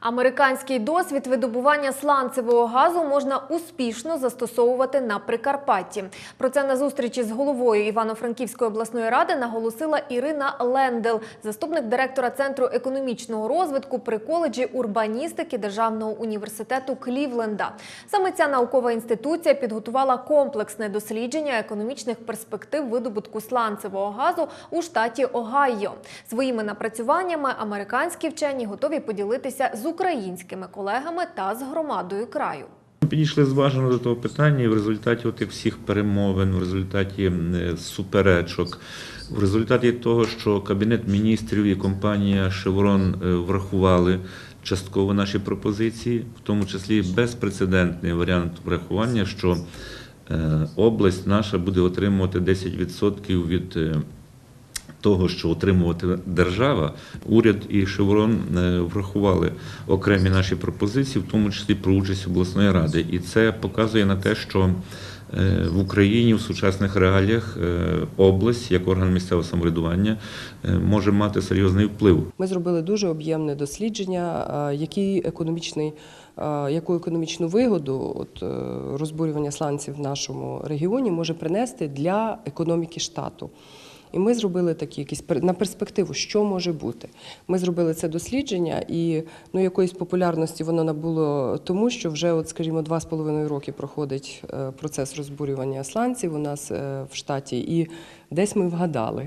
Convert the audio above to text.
Американський досвід видобування сланцевого газу можна успішно застосовувати на Прикарпатті. Про це на зустрічі з головою Івано-Франківської обласної ради наголосила Ірина Лендел, заступник директора Центру економічного розвитку при коледжі урбаністики Державного університету Клівленда. Саме ця наукова інституція підготувала комплексне дослідження економічних перспектив видобутку сланцевого газу у штаті Огайо. Своїми напрацюваннями американські вчені готові поділитися з українськими колегами та з громадою краю. Підійшли зважено до того питання, і в результаті тих всіх перемовин, в результаті е, суперечок, в результаті того, що Кабінет міністрів і компанія Chevron е, врахували частково наші пропозиції, в тому числі безпрецедентний варіант врахування, що е, область наша буде отримувати 10% від того, що отримувати держава, уряд і Шеврон е, врахували окремі наші пропозиції, в тому числі про участь обласної ради. І це показує на те, що е, в Україні в сучасних реаліях е, область як орган місцевого самоврядування може мати серйозний вплив. Ми зробили дуже об'ємне дослідження, який економічний, яку економічну вигоду от, розбурювання сланців в нашому регіоні може принести для економіки штату. І ми зробили такі якісь на перспективу, що може бути. Ми зробили це дослідження, і ну якоїсь популярності воно набуло тому, що вже, от, скажімо, два з половиною роки проходить е, процес розбурювання сланців у нас е, в штаті, і десь ми вгадали.